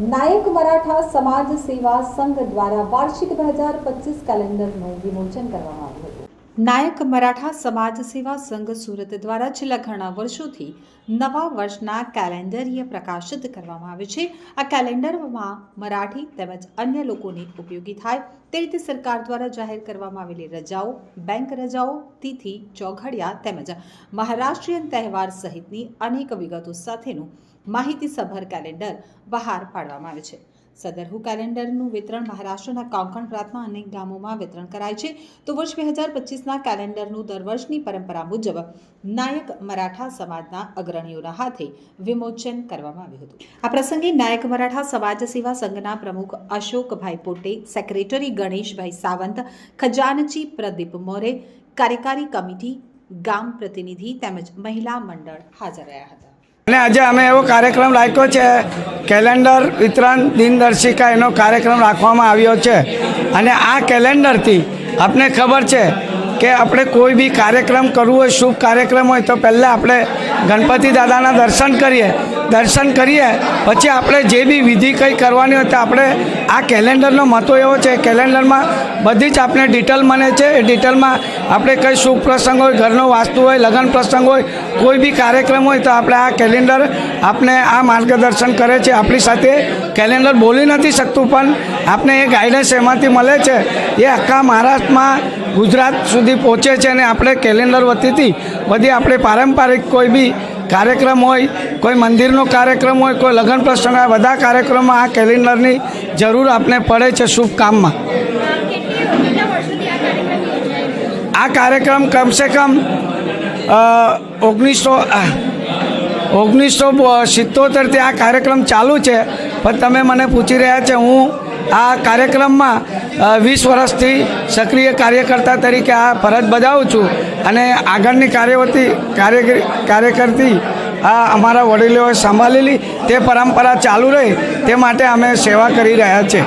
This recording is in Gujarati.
નાયક મરાઠા સમાજ સેવા સંઘ દ્વારા વાર્ષિક બે હજાર પચીસ કેલેન્ડરનું વિમોચન કરવામાં આવ્યું હતું. નાયક મરાઠા સમાજ સેવા સંઘ સુરત દ્વારા છેલ્લા ઘણા વર્ષોથી નવા વર્ષના કેલેન્ડરીય પ્રકાશિત કરવામાં આવે છે. આ કેલેન્ડરમાં મરાઠી તેમજ અન્ય લોકોને ઉપયોગી થાય તે રીતે સરકાર દ્વારા જાહેર કરવામાં આવેલી રજાઓ, બેંક રજાઓ, તિથિ, ચોઘડિયા તેમજ મહારાષ્ટ્રીયન તહેવાર સહિતની અનેક વિગતો સાથેનું માહિતીસભર કેલેન્ડર બહાર પાડવામાં આવે છે. સદરહુ કેલેન્ડરનું વિતરણ મહારાષ્ટ્રના કોંકણ પ્રાંતના અનેક ગામોમાં વિતરણ કરાય છે. તો વર્ષ બે હજાર પચીસના કેલેન્ડરનું દર વર્ષની પરંપરા મુજબ નાયક મરાઠા સમાજના અગ્રણીઓના હાથે વિમોચન કરવામાં આવ્યું હતું. આ પ્રસંગે નાયક મરાઠા સમાજ સેવા સંઘના પ્રમુખ અશોકભાઈ પોટે સેક્રેટરી ગણેશભાઈ સાવંત, ખજાનચી પ્રદીપ મોરે, કાર્યકારી કમિટી, ગામ પ્રતિનિધિ તેમજ મહિલા મંડળ હાજર રહ્યા હતા. અને આજે અમે એવો કાર્યક્રમ રાખ્યો છે. કેલેન્ડર વિતરણ દિનદર્શિકા એનો કાર્યક્રમ રાખવામાં આવ્યો છે. અને આ કેલેન્ડરથી આપને ખબર છે કે આપણે કોઈ બી કાર્યક્રમ કરવું હોય, શુભ કાર્યક્રમ હોય તો પહેલાં આપણે ગણપતિ દાદાના દર્શન કરીએ. દર્શન કરીએ. પછી આપણે જે બી વિધિ કંઈ કરવાની હોય તો આપણે આ કેલેન્ડરનો મહત્વ એવો છે, કેલેન્ડરમાં બધી જ આપણે ડિટેલ મને છે, એ ડિટેલમાં આપણે કંઈ શુભ પ્રસંગ હોય, ઘરનો વાસ્તુ હોય, લગ્ન પ્રસંગ હોય, કોઈ બી કાર્યક્રમ હોય તો આપણે આ કેલેન્ડર આપણે આ માર્ગદર્શન કરે છે. આપણી સાથે કેલેન્ડર બોલી નથી શકતું, પણ આપણે એ ગાઈડન્સ એમાંથી મળે છે. એ આખા મહારાષ્ટ્રમાં ગુજરાત સુધી પહોંચે છે અને આપણે કેલેન્ડર વતીથી બધી આપણે પારંપરિક કોઈ બી કાર્યક્રમ હોય, કોઈ મંદિરનો કાર્યક્રમ હોય, કોઈ લગ્ન પ્રસંગ હોય બધા કાર્યક્રમમાં આ કેલેન્ડરની જરૂર આપણે પડે છે શુભ કામમાં આ કાર્યક્રમ કમસે કમ ઓગણીસો ઓગણીસો સિત્તોતેરથી આ કાર્યક્રમ ચાલુ છે. પણ તમે મને પૂછી રહ્યા છે, હું આ કાર્યક્રમમાં વીસ વર્ષથી સક્રિય કાર્યકર્તા તરીકે આ ફરજ બજાવું છું અને આગળની કાર્યવતી કાર્ય કાર્યકર્તી આ અમારા વડીલોએ સંભાળેલી તે પરંપરા ચાલુ રહે, તે માટે અમે સેવા કરી રહ્યા છીએ.